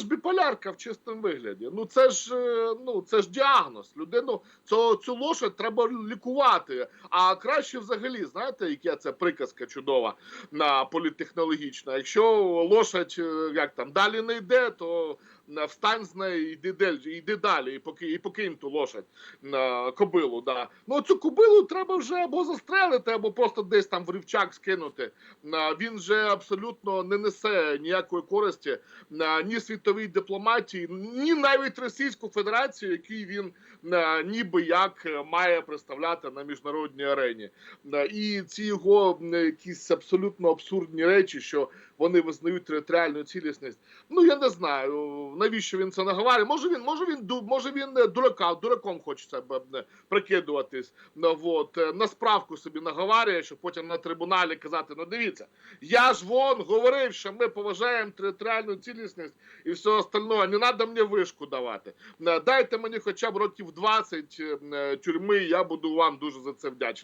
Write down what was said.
ж біполярка в чистому вигляді. Ну це ж е, ну це ж діагноз. Людину цю, цю лошадь треба лікувати. А краще взагалі, знаєте, яка це приказка чудова на політтехнологічна. Якщо лошадь е, як там далі не йде, то встань з неї, йди далі, йди далі, і поки і покинь ту лошадь кобилу. Да. Ну цю кобилу треба вже або застрелити, або просто десь там в рівчак скинути. Він же абсолютно не несе ніякої користі ні світовій дипломатії, ні навіть Російську Федерацію, який він ніби як має представляти на міжнародній арені. І ці його якісь абсолютно абсурдні речі, що вони визнають територіальну цілісність. Ну я не знаю, навіщо він це наговорює. Може він, може він може він е, дурака, дураком хоче е, прикидуватись. Е, на справку собі наговарює, щоб потім на трибуналі казати: ну дивіться, я ж вон говорив, що ми поважаємо територіальну цілісність і все остальное. Не треба мені вишку давати. Дайте мені хоча б років 20 е, тюрми, я буду вам дуже за це вдячний.